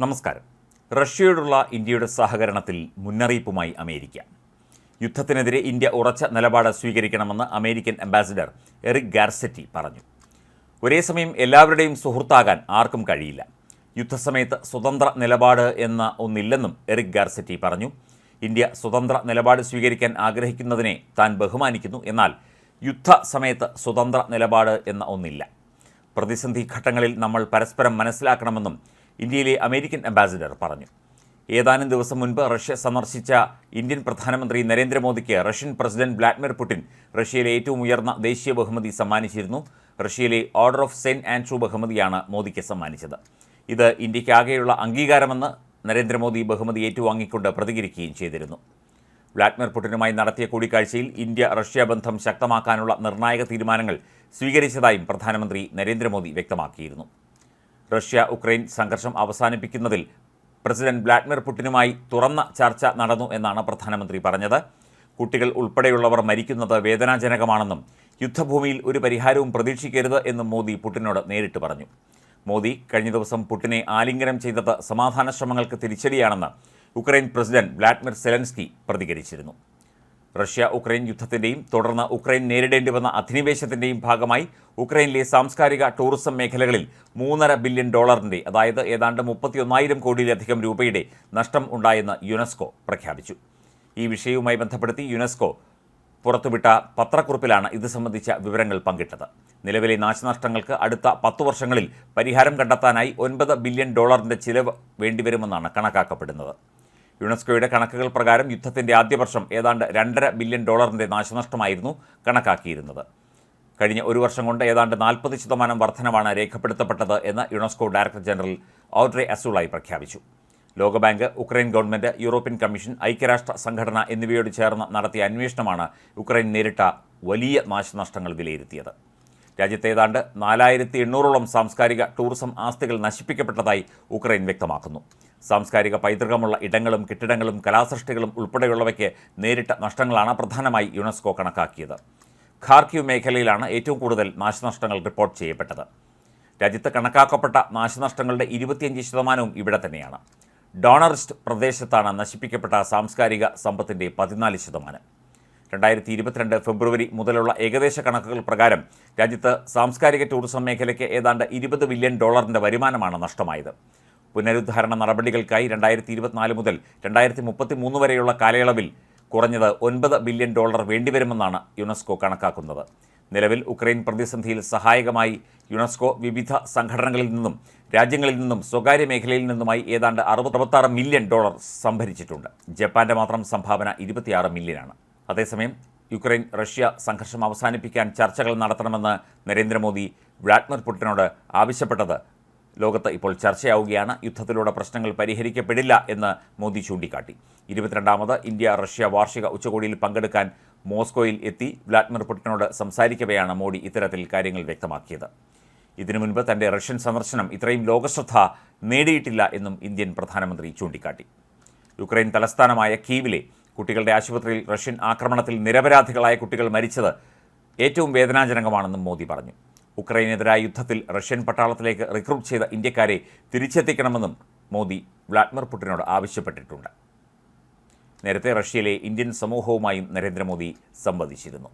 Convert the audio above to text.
നമസ്കാരം. റഷ്യയോടുള്ള ഇന്ത്യയുടെ സഹകരണത്തിൽ മുന്നറിയിപ്പുമായി അമേരിക്ക. യുദ്ധത്തിനെതിരെ ഇന്ത്യ ഉറച്ച നിലപാട് സ്വീകരിക്കണമെന്ന് അമേരിക്കൻ അംബാസിഡർ എറിക് ഗാർസെറ്റി പറഞ്ഞു. ഒരേ സമയം എല്ലാവരുടെയും സുഹൃത്താകാൻ ആർക്കും കഴിയില്ല. യുദ്ധസമയത്ത് സ്വതന്ത്ര നിലപാട് എന്ന ഒന്നില്ലെന്നും എറിക് ഗാർസെറ്റി പറഞ്ഞു. ഇന്ത്യ സ്വതന്ത്ര നിലപാട് സ്വീകരിക്കാൻ ആഗ്രഹിക്കുന്നതിനെ താൻ ബഹുമാനിക്കുന്നു. എന്നാൽ യുദ്ധ സമയത്ത് സ്വതന്ത്ര നിലപാട് എന്ന ഒന്നില്ല. പ്രതിസന്ധി ഘട്ടങ്ങളിൽ നമ്മൾ പരസ്പരം മനസ്സിലാക്കണമെന്നും ഇന്ത്യയിലെ അമേരിക്കൻ അംബാസിഡർ പറഞ്ഞു. ഏതാനും ദിവസം മുൻപ് റഷ്യ സന്ദർശിച്ച ഇന്ത്യൻ പ്രധാനമന്ത്രി നരേന്ദ്രമോദിക്ക് റഷ്യൻ പ്രസിഡന്റ് വ്ളാഡിമിർ പുടിൻ റഷ്യയിലെ ഏറ്റവും ഉയർന്ന ദേശീയ ബഹുമതി സമ്മാനിച്ചിരുന്നു. റഷ്യയിലെ ഓർഡർ ഓഫ് സെന്റ് ആൻഡ്രൂ ബഹുമതിയാണ് മോദിക്ക് സമ്മാനിച്ചത്. ഇത് ഇന്ത്യക്കാകെയുള്ള അംഗീകാരമെന്ന് നരേന്ദ്രമോദി ബഹുമതി ഏറ്റുവാങ്ങിക്കൊണ്ട് പ്രതികരിക്കുകയും ചെയ്തിരുന്നു. വ്ളാഡിമിർ പുടിനുമായി നടത്തിയ കൂടിക്കാഴ്ചയിൽ ഇന്ത്യ റഷ്യ ബന്ധം ശക്തമാക്കാനുള്ള നിർണായക തീരുമാനങ്ങൾ സ്വീകരിച്ചതായും പ്രധാനമന്ത്രി നരേന്ദ്രമോദി വ്യക്തമാക്കിയിരുന്നു. റഷ്യ ഉക്രൈൻ സംഘർഷം അവസാനിപ്പിക്കുന്നതിൽ പ്രസിഡന്റ് വ്ളാഡിമിർ പുടിനുമായി തുറന്ന ചർച്ച നടന്നു എന്നാണ് പ്രധാനമന്ത്രി പറഞ്ഞത്. കുട്ടികൾ ഉൾപ്പെടെയുള്ളവർ മരിക്കുന്നത് വേദനാജനകമാണെന്നും യുദ്ധഭൂമിയിൽ ഒരു പരിഹാരവും പ്രതീക്ഷിക്കരുത് എന്നും മോദി പുടിനോട് നേരിട്ട് പറഞ്ഞു. മോദി കഴിഞ്ഞ ദിവസം പുടിനെ ആലിംഗനം ചെയ്തത് സമാധാന ശ്രമങ്ങൾക്ക് തിരിച്ചടിയാണെന്ന് ഉക്രൈൻ പ്രസിഡന്റ് വ്ളാഡിമിർ സെലൻസ്കി പ്രതികരിച്ചിരുന്നു. റഷ്യ ഉക്രൈൻ യുദ്ധത്തിന്റെയും തുടർന്ന് ഉക്രൈൻ നേരിടേണ്ടി വന്ന അധിനിവേശത്തിന്റെയും ഭാഗമായി ഉക്രൈനിലെ സാംസ്കാരിക ടൂറിസം മേഖലകളിൽ മൂന്നര ബില്യൺ ഡോളറിന്റെ അതായത് ഏതാണ്ട് മുപ്പത്തിയൊന്നായിരം കോടിയിലധികം രൂപയുടെ നഷ്ടം ഉണ്ടായെന്ന് യുനെസ്കോ പ്രഖ്യാപിച്ചു. ഈ വിഷയവുമായി ബന്ധപ്പെടുത്തി യുനെസ്കോ പുറത്തുവിട്ട പത്രക്കുറിപ്പിലാണ് ഇത് സംബന്ധിച്ച വിവരങ്ങൾ പങ്കിട്ടത്. നിലവിലെ നാശനഷ്ടങ്ങൾക്ക് അടുത്ത പത്തു വർഷങ്ങളിൽ പരിഹാരം കണ്ടെത്താനായി ഒൻപത് ബില്യൺ ഡോളറിന്റെ ചിലവ് വേണ്ടിവരുമെന്നാണ് കണക്കാക്കപ്പെടുന്നത്. യുനെസ്കോയുടെ കണക്കുകൾ പ്രകാരം യുദ്ധത്തിന്റെ ആദ്യ വർഷം ഏതാണ്ട് രണ്ടര ബില്യൺ ഡോളറിന്റെ നാശനഷ്ടമായിരുന്നു കണക്കാക്കിയിരുന്നത്. കഴിഞ്ഞ ഒരു വർഷം കൊണ്ട് ഏതാണ്ട് നാൽപ്പത് ശതമാനം വർധനമാണ് രേഖപ്പെടുത്തപ്പെട്ടത് എന്ന് UNESCO director general Audrey Azoulay പ്രഖ്യാപിച്ചു. ലോകബാങ്ക് ഉക്രൈൻ ഗവൺമെന്റ് യൂറോപ്യൻ കമ്മീഷൻ ഐക്യരാഷ്ട്ര സംഘടന എന്നിവയോട് ചേർന്ന് നടത്തിയ അന്വേഷണമാണ് ഉക്രൈൻ നേരിട്ട വലിയ നാശനഷ്ടങ്ങൾ വിലയിരുത്തിയത്. രാജ്യത്തെ ഏതാണ്ട് നാലായിരത്തി എണ്ണൂറോളം സാംസ്കാരിക ടൂറിസം ആസ്തികൾ നശിപ്പിക്കപ്പെട്ടതായി ഉക്രൈൻ വ്യക്തമാക്കുന്നു. സാംസ്കാരിക പൈതൃകമുള്ള ഇടങ്ങളും കെട്ടിടങ്ങളും കലാസൃഷ്ടികളും ഉൾപ്പെടെയുള്ളവയ്ക്ക് നേരിട്ട നഷ്ടങ്ങളാണ് പ്രധാനമായി യുനെസ്കോ കണക്കാക്കിയത്. ഖാർക്യൂ മേഖലയിലാണ് ഏറ്റവും കൂടുതൽ നാശനഷ്ടങ്ങൾ റിപ്പോർട്ട് ചെയ്യപ്പെട്ടത്. രാജ്യത്ത് കണക്കാക്കപ്പെട്ട നാശനഷ്ടങ്ങളുടെ ഇരുപത്തിയഞ്ച് ശതമാനവും ഇവിടെ തന്നെയാണ്. ഡോണറിസ്റ്റ് പ്രദേശത്താണ് നശിപ്പിക്കപ്പെട്ട സാംസ്കാരിക സമ്പത്തിന്റെ പതിനാല് ശതമാനം. രണ്ടായിരത്തി ഇരുപത്തിരണ്ട് ഫെബ്രുവരി മുതലുള്ള ഏകദേശ കണക്കുകൾ പ്രകാരം രാജ്യത്ത് സാംസ്കാരിക ടൂറിസം മേഖലയ്ക്ക് ഏതാണ്ട് ഇരുപത് ബില്യൺ ഡോളറിന്റെ വരുമാനമാണ് നഷ്ടമായത്. പുനരുദ്ധാരണ നടപടികൾക്കായി രണ്ടായിരത്തി ഇരുപത്തിനാല് മുതൽ രണ്ടായിരത്തി മുപ്പത്തി മൂന്ന് വരെയുള്ള കാലയളവിൽ കുറഞ്ഞത് ഒൻപത് ബില്യൺ ഡോളർ വേണ്ടിവരുമെന്നാണ് യുനെസ്കോ കണക്കാക്കുന്നത്. നിലവിൽ ഉക്രൈൻ പ്രതിസന്ധിയിൽ സഹായകമായി യുനെസ്കോ വിവിധ സംഘടനകളിൽ നിന്നും രാജ്യങ്ങളിൽ നിന്നും സ്വകാര്യ മേഖലയിൽ നിന്നുമായി ഏതാണ്ട് അറുപത്തറുപത്താറ് മില്യൺ ഡോളർ സംഭരിച്ചിട്ടുണ്ട്. ജപ്പാന്റെ മാത്രം സംഭാവന ഇരുപത്തിയാറ് മില്യനാണ്. അതേസമയം യുക്രൈൻ റഷ്യ സംഘർഷം അവസാനിപ്പിക്കാൻ ചർച്ചകൾ നടത്തണമെന്ന് നരേന്ദ്രമോദി വ്ളാഡിമിർ പുടിനോട് ആവശ്യപ്പെട്ടത്. ലോകത്ത് ഇപ്പോൾ ചർച്ചയാവുകയാണ്. യുദ്ധത്തിലൂടെ പ്രശ്നങ്ങൾ പരിഹരിക്കപ്പെടില്ല എന്ന് മോദി ചൂണ്ടിക്കാട്ടി. ഇരുപത്തിരണ്ടാമത് ഇന്ത്യ റഷ്യ വാർഷിക ഉച്ചകോടിയിൽ പങ്കെടുക്കാൻ മോസ്കോയിൽ എത്തി വ്ളാഡിമിർ പുടിനോട് സംസാരിക്കവെയാണ് മോദി ഇത്തരത്തിൽ കാര്യങ്ങൾ വ്യക്തമാക്കിയത്. ഇതിനു മുൻപ് തന്റെ റഷ്യൻ സന്ദർശനം ഇത്രയും ലോകശ്രദ്ധ നേടിയിട്ടില്ല എന്നും ഇന്ത്യൻ പ്രധാനമന്ത്രി ചൂണ്ടിക്കാട്ടി. യുക്രൈൻ തലസ്ഥാനമായ കീവിലെ കുട്ടികളുടെ ആശുപത്രിയിൽ റഷ്യൻ ആക്രമണത്തിൽ നിരപരാധികളായ കുട്ടികൾ മരിച്ചത് ഏറ്റവും വേദനാജനകമാണെന്നും മോദി പറഞ്ഞു. ഉക്രൈനെതിരായ യുദ്ധത്തിൽ റഷ്യൻ പട്ടാളത്തിലേക്ക് റിക്രൂട്ട് ചെയ്ത ഇന്ത്യക്കാരെ തിരിച്ചെത്തിക്കണമെന്നും മോദി വ്ളാഡിമിർ പുടിനോട് ആവശ്യപ്പെട്ടിട്ടുണ്ട്. നേരത്തെ റഷ്യയിലെ ഇന്ത്യൻ സമൂഹവുമായും നരേന്ദ്രമോദി സംവദിച്ചിരുന്നു.